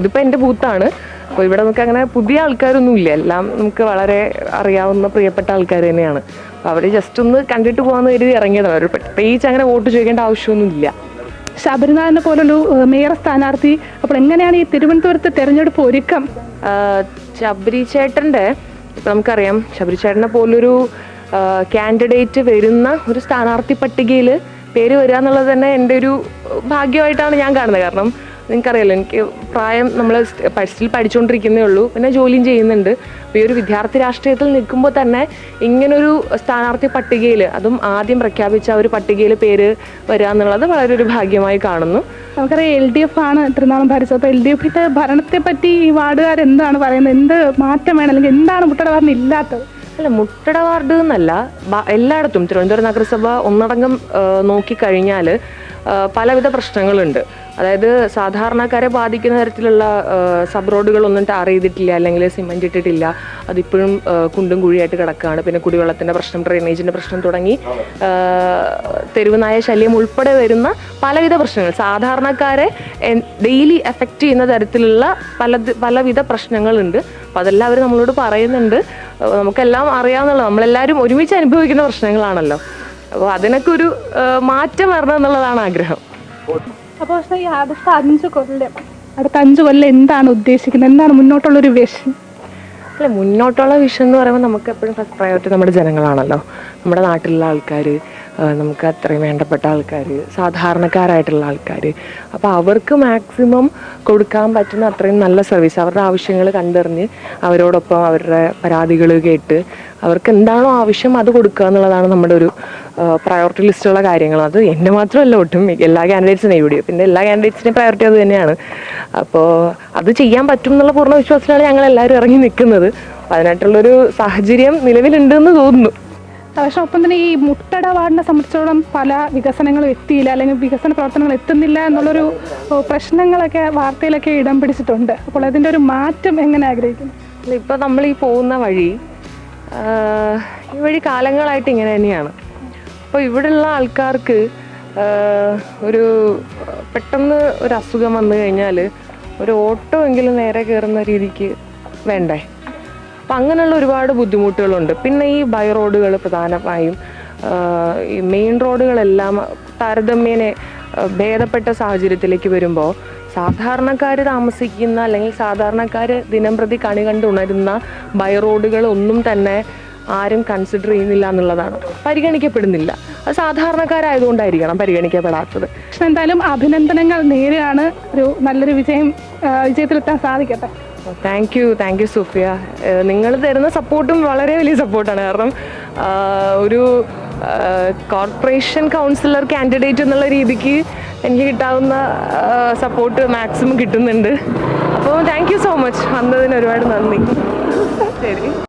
ഇതിപ്പോൾ എന്റെ ബൂത്താണ്. അപ്പോൾ ഇവിടെ നമുക്ക് അങ്ങനെ പുതിയ ആൾക്കാരൊന്നും ഇല്ല. എല്ലാം നമുക്ക് വളരെ അറിയാവുന്ന പ്രിയപ്പെട്ട ആൾക്കാർ തന്നെയാണ്. അപ്പോൾ അവർ ജസ്റ്റ് ഒന്ന് കണ്ടിട്ട് പോകാമെന്ന് കരുതി ഇറങ്ങിയതാണ്. അവർ പ്രത്യേകിച്ച് അങ്ങനെ വോട്ട് ചോദിക്കേണ്ട ആവശ്യമൊന്നുമില്ല ശബരിനാഥനെ പോലൊരു മേയർ സ്ഥാനാർത്ഥി അപ്പോൾ എങ്ങനെയാണ് ഈ തിരുവനന്തപുരത്ത് തെരഞ്ഞെടുപ്പ് ഒരുക്കം? ശബരി ചേട്ടന്റെ ഇപ്പം നമുക്കറിയാം ശബരി ചേട്ടനെ പോലൊരു കാൻഡിഡേറ്റ് വരുന്ന ഒരു സ്ഥാനാർത്ഥി പട്ടികയിൽ പേര് വരിക എന്നുള്ളത് തന്നെ എന്റെ ഒരു ഭാഗ്യമായിട്ടാണ് ഞാൻ കാണുന്നത്. കാരണം നിങ്ങൾക്കറിയാലോ എനിക്ക് പ്രായം നമ്മൾ സ്റ്റിൽ പഠിച്ചുകൊണ്ടിരിക്കുന്നേ ഉള്ളൂ പിന്നെ ജോലിയും ചെയ്യുന്നുണ്ട്. അപ്പോൾ ഈ ഒരു വിദ്യാർത്ഥി രാഷ്ട്രീയത്തിൽ നിൽക്കുമ്പോൾ തന്നെ ഇങ്ങനൊരു സ്ഥാനാർത്ഥി പട്ടികയിൽ അതും ആദ്യം പ്രഖ്യാപിച്ച ഒരു പട്ടികയിൽ പേര് വരിക എന്നുള്ളത് വളരെ ഒരു ഭാഗ്യമായി കാണുന്നു. നമുക്കറിയാം എൽ ഡി എഫ് ആണ് തിരുനാളം ഭരിച്ചത്. അപ്പോൾ എൽ ഡി എഫിന്റെ ഭരണത്തെ പറ്റി ഈ വാർഡുകാർ എന്താണ് പറയുന്നത്? എന്ത് മാറ്റം വേണം? അല്ലെങ്കിൽ എന്താണ് മുട്ടട ഇല്ലാത്തത്? അല്ല മുട്ടട വാർഡ് എന്നല്ല എല്ലായിടത്തും. തിരുവനന്തപുരം നഗരസഭ ഒന്നടങ്കം നോക്കിക്കഴിഞ്ഞാൽ പലവിധ പ്രശ്നങ്ങളുണ്ട്. അതായത് സാധാരണക്കാരെ ബാധിക്കുന്ന തരത്തിലുള്ള സബ് റോഡുകളൊന്നും ടാർ ചെയ്തിട്ടില്ല അല്ലെങ്കിൽ സിമെന്റ് ഇട്ടിട്ടില്ല. അതിപ്പോഴും കുണ്ടും കുഴിയായിട്ട് കിടക്കുകയാണ് പിന്നെ കുടിവെള്ളത്തിന്റെ പ്രശ്നം ഡ്രെയിനേജിന്റെ പ്രശ്നം തുടങ്ങി തെരുവുനായ തെരുവ് ശല്യം ഉൾപ്പെടെ വരുന്ന പലവിധ പ്രശ്നങ്ങൾ. സാധാരണക്കാരെ ഡെയിലി എഫക്റ്റ് ചെയ്യുന്ന തരത്തിലുള്ള പല പലവിധ പ്രശ്നങ്ങളുണ്ട്. അപ്പോൾ അതെല്ലാം അവർ നമ്മളോട് പറയുന്നുണ്ട്. നമുക്കെല്ലാം അറിയാവുന്നുള്ള നമ്മളെല്ലാവരും ഒരുമിച്ച് അനുഭവിക്കുന്ന പ്രശ്നങ്ങളാണല്ലോ. അപ്പോൾ അതിനൊക്കെ ഒരു മാറ്റം വരണം എന്നുള്ളതാണ് ആഗ്രഹം. അപ്പോൾ പക്ഷേ ഈ അടുത്ത അഞ്ച് കൊല്ലം അടുത്ത അഞ്ച് കൊല്ലം എന്താണ് ഉദ്ദേശിക്കുന്നത്? എന്താണ് മുന്നോട്ടുള്ളൊരു വിഷൻ അല്ല മുന്നോട്ടുള്ള വിഷൻ എന്ന് പറയുമ്പോൾ നമുക്ക് എപ്പോഴും ഫസ്റ്റ് പ്രയോറിറ്റി നമ്മുടെ ജനങ്ങളാണല്ലോ. നമ്മുടെ നാട്ടിലുള്ള ആൾക്കാർ നമുക്ക് അത്രയും വേണ്ടപ്പെട്ട ആൾക്കാർ സാധാരണക്കാരായിട്ടുള്ള ആൾക്കാർ അപ്പോൾ അവർക്ക് മാക്സിമം കൊടുക്കാൻ പറ്റുന്ന അത്രയും നല്ല സർവീസ് അവരുടെ ആവശ്യങ്ങൾ കണ്ടറിഞ്ഞ് അവരോടൊപ്പം അവരുടെ പരാതികൾ കേട്ട് അവർക്ക് എന്താണോ ആവശ്യം അത് കൊടുക്കുക എന്നുള്ളതാണ് നമ്മുടെ ഒരു പ്രയോറിറ്റി ലിസ്റ്റുള്ള കാര്യങ്ങൾ. അത് എന്നെ മാത്രമല്ല ഒട്ടും എല്ലാ കാൻഡിഡേറ്റ്സിനെയും ഇവിടെ പിന്നെ എല്ലാ കാൻഡിഡേറ്റ്സിനെയും പ്രയോറിറ്റി അത് തന്നെയാണ്. അപ്പോൾ അത് ചെയ്യാൻ പറ്റും എന്നുള്ള പൂർണ വിശ്വാസത്തിലാണ് ഞങ്ങൾ എല്ലാവരും ഇറങ്ങി നിൽക്കുന്നത്. അതിനായിട്ടുള്ളൊരു സാഹചര്യം നിലവിലുണ്ടെന്ന് തോന്നുന്നു. പക്ഷെ ഒപ്പം തന്നെ ഈ മുട്ടട വാർഡിനെ സംബന്ധിച്ചോളം പല വികസനങ്ങളും എത്തിയില്ല അല്ലെങ്കിൽ വികസന പ്രവർത്തനങ്ങൾ എത്തുന്നില്ല എന്നുള്ളൊരു പ്രശ്നങ്ങളൊക്കെ വാർത്തയിലൊക്കെ ഇടം പിടിച്ചിട്ടുണ്ട്. അപ്പോൾ അതിന്റെ ഒരു മാറ്റം എങ്ങനെ ആഗ്രഹിക്കുന്നു? അല്ല ഇപ്പോൾ നമ്മൾ ഈ പോകുന്ന വഴി ഈ വഴി കാലങ്ങളായിട്ട് ഇങ്ങനെ തന്നെയാണ്. അപ്പോൾ ഇവിടെയുള്ള ആൾക്കാർക്ക് ഒരു പെട്ടെന്ന് ഒരു അസുഖം വന്നു കഴിഞ്ഞാൽ ഒരു ഓട്ടോ എങ്കിലും നേരെ കയറുന്ന രീതിക്ക് വേണ്ടേ? അപ്പം അങ്ങനെയുള്ള ഒരുപാട് ബുദ്ധിമുട്ടുകളുണ്ട്. പിന്നെ ഈ ബൈ റോഡുകൾ പ്രധാനമായും ഈ മെയിൻ റോഡുകളെല്ലാം താരതമ്യേനെ ഭേദപ്പെട്ട സാഹചര്യത്തിലേക്ക് വരുമ്പോൾ സാധാരണക്കാർ താമസിക്കുന്ന അല്ലെങ്കിൽ സാധാരണക്കാർ ദിനംപ്രതി കണി കണ്ടുണരുന്ന ബൈ റോഡുകൾ ഒന്നും തന്നെ ആരും കൺസിഡർ ചെയ്യുന്നില്ല എന്നുള്ളതാണ്. പരിഗണിക്കപ്പെടുന്നില്ല. അത് സാധാരണക്കാരായതുകൊണ്ടായിരിക്കണം പരിഗണിക്കപ്പെടാത്തത്. പക്ഷെ എന്തായാലും അഭിനന്ദനങ്ങൾ നേരെയാണ് ഒരു നല്ലൊരു വിജയം വിജയത്തിലെത്താൻ സാധിക്കട്ടെ. Thank you thank you Sufiya. നിങ്ങൾ തരുന്ന സപ്പോർട്ടും വളരെ വലിയ സപ്പോർട്ടാണ്. കാരണം ഒരു കോർപ്പറേഷൻ കൗൺസിലർ കാൻഡിഡേറ്റ് എന്നുള്ള രീതിക്ക് എനിക്ക് കിട്ടാവുന്ന സപ്പോർട്ട് മാക്സിമം കിട്ടുന്നുണ്ട്. അപ്പോൾ താങ്ക് യു സോ മച്ച് വന്നതിന് ഒരുപാട് നന്ദി. ശരി.